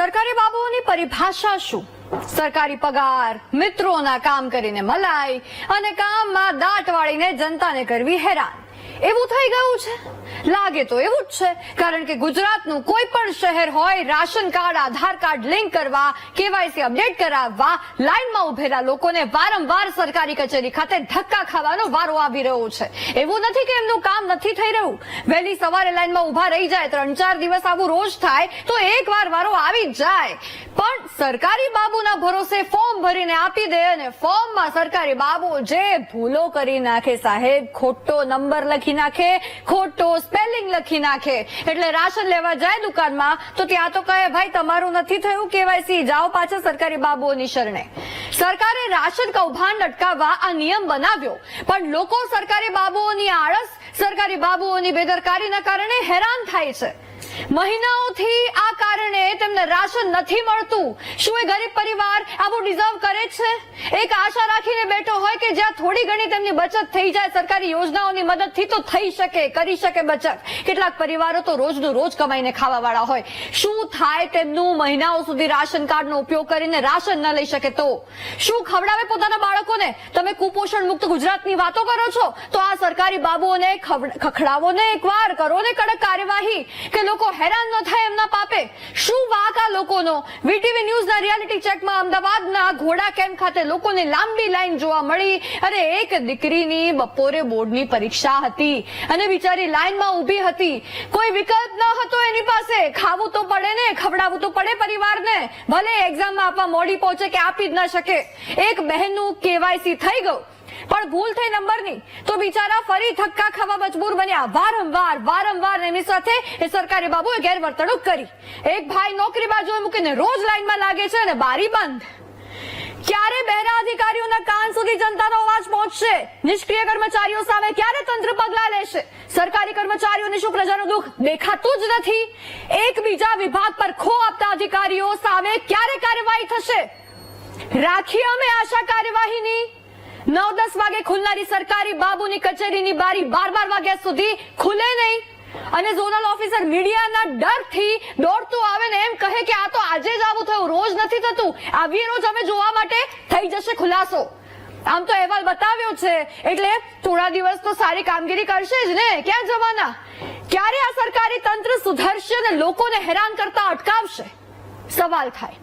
સરકારી બાબુઓની પરિભાષા શું? સરકારી પગાર, મિત્રોના કામ કરીને મલાઈ અને કામમાં દાટ વાળીને જનતાને કરવી હેરાન. એવું થઈ ગયું છે? લાગે તો એવું જ છે, કારણ કે ગુજરાતનું કોઈ પણ શહેર હોય, ration card, Aadhaar card link કરવા, કેવાયસી અપડેટ કરાવવા લાઈનમાં ઉભેલા લોકોને વારંવાર સરકારી કચેરી ખાતે ધક્કા ખાવાનો વારો આવી રહ્યો છે. એવું નથી કે એમનું કામ નથી થઈ રહ્યું. વહેલી સવારે લાઈનમાં ઊભા રહી જાય ત્રણ ચાર દિવસ આવું રોજ થાય, તો એક વાર વારો આવી જાય. પણ સરકારી બાબુના ભરોસે ફોર્મ ભરીને આપી દે અને ફોર્મમાં સરકારી બાબુ જે ભૂલો કરી નાખે સાહેબ, ખોટો નંબર લખી નાખે, ખોટો સ્પેલિંગ લખી નાખે. એટલે રાશન લેવા જાય દુકાનમાં, તો ત્યાં તો કહે, ભાઈ, તમારું નથી થયું કેવાયસી. જાઓ પાછા સરકારી બાબુઓની શરણે. સરકારે રાશન કૌભાંડ અટકાવવા આ નિયમ બનાવ્યો. પણ લોકો સરકારી બાબુઓની આળસ, સરકારી બાબુઓની બેદરકારીના કારણે હેરાન થાય છે. મહિનાઓથી આ કારણે તેમને રાશન નથી મળતું. શું એ ગરીબ પરિવાર આવું ડિઝર્વ કરે છે? એક આશા રાખીને બેઠો હોય કે જ્યાં થોડી ઘણી તેમની બચત થઈ જાય, સરકારી યોજનાઓની મદદથી તો થઈ શકે, કરી શકે બચત. કેટલાક પરિવારો તો રોજનું રોજ કમાઈને ખાવા વાળા હોય. શું થાય તેમનું મહિનાઓ સુધી રાશન કાર્ડનો ઉપયોગ કરીને રાશન ન લઈ શકે તો? શું ખવડાવે પોતાના બાળકોને? તમે કુપોષણ મુક્ત ગુજરાતની વાતો કરો છો? તો આ સરકારી બાબુઓને ખખડાવો ને એકવાર, કરો ને કડક કાર્યવાહી. કે લોકો હેરાન ન થાય એમના પાપે. શું વાક આ લોકોનો? વીટીવી ન્યૂઝના રિયાલિટી ચેકમાં અમદાવાદના ઘોડા કેમ્પ ખાતે લોકોને લાંબી લાઈન જોવા મળી. અને એક દીકરીની બપોરે બોર્ડની પરીક્ષા હતી અને બિચારી લાઈનમાં ઊભી હતી. કોઈ વિકલ્પ ન હતો એની પાસે. ખાવું તો પડે ને, ખવડાવવું તો પડે પરિવારને. ભલે એક્ઝામમાં આપવા મોડી પહોંચે કે આપી જ ન શકે. એક બહેનનું કેવાયસી થઈ ગયું. પણ ભૂલ થઈ નંબરની. તો બિચારા ફરી ધક્કા ખાવા મજબૂર બન્યા. વારંવાર વારંવાર એની સાથે એ સરકારી બાબુએ ગેરવર્તણૂક કરી. એક ભાઈ નોકરી બાજુએ મૂકીને રોજ લાઈનમાં લાગે છે અને બારી બંધ. ક્યારે બહેરા અધિકારીઓના કાન સુધી જનતાનો અવાજ પહોંચશે? નિષ્ક્રિય કર્મચારીઓ સામે ક્યારે તંત્ર પગલા લેશે? સરકારી કર્મચારીઓને શું પ્રજાનું દુઃખ દેખાતું જ નથી. એકબીજા વિભાગ પર ખો આપતા અધિકારીઓ સામે ક્યારે કાર્યવાહી થશે? રાખીએ અમે આશા કાર્યવાહીની. નવ દસ વાગે ખુલનારી સરકારી બાબુની કચેરીની બારી બાર બાર વાગ્યા સુધી ખુલે નહીં. અને ઝોનલ ઓફિસર મીડિયાના ડરથી દોડતું આવે ને એમ કહે કે આ તો આજે જ આવું થયું, રોજ નથી થતું. આવી રોજ અમે જોવા માટે થઈ જશે ખુલાસો. આમ તો અહેવાલ બતાવ્યો છે. એટલે થોડા દિવસ તો સારી કામગીરી કરશે જ ને? ક્યાં જવાના? ક્યારે આ સરકારી તંત્ર સુધરશે અને લોકોને હેરાન કરતા અટકાવશે? સવાલ થાય.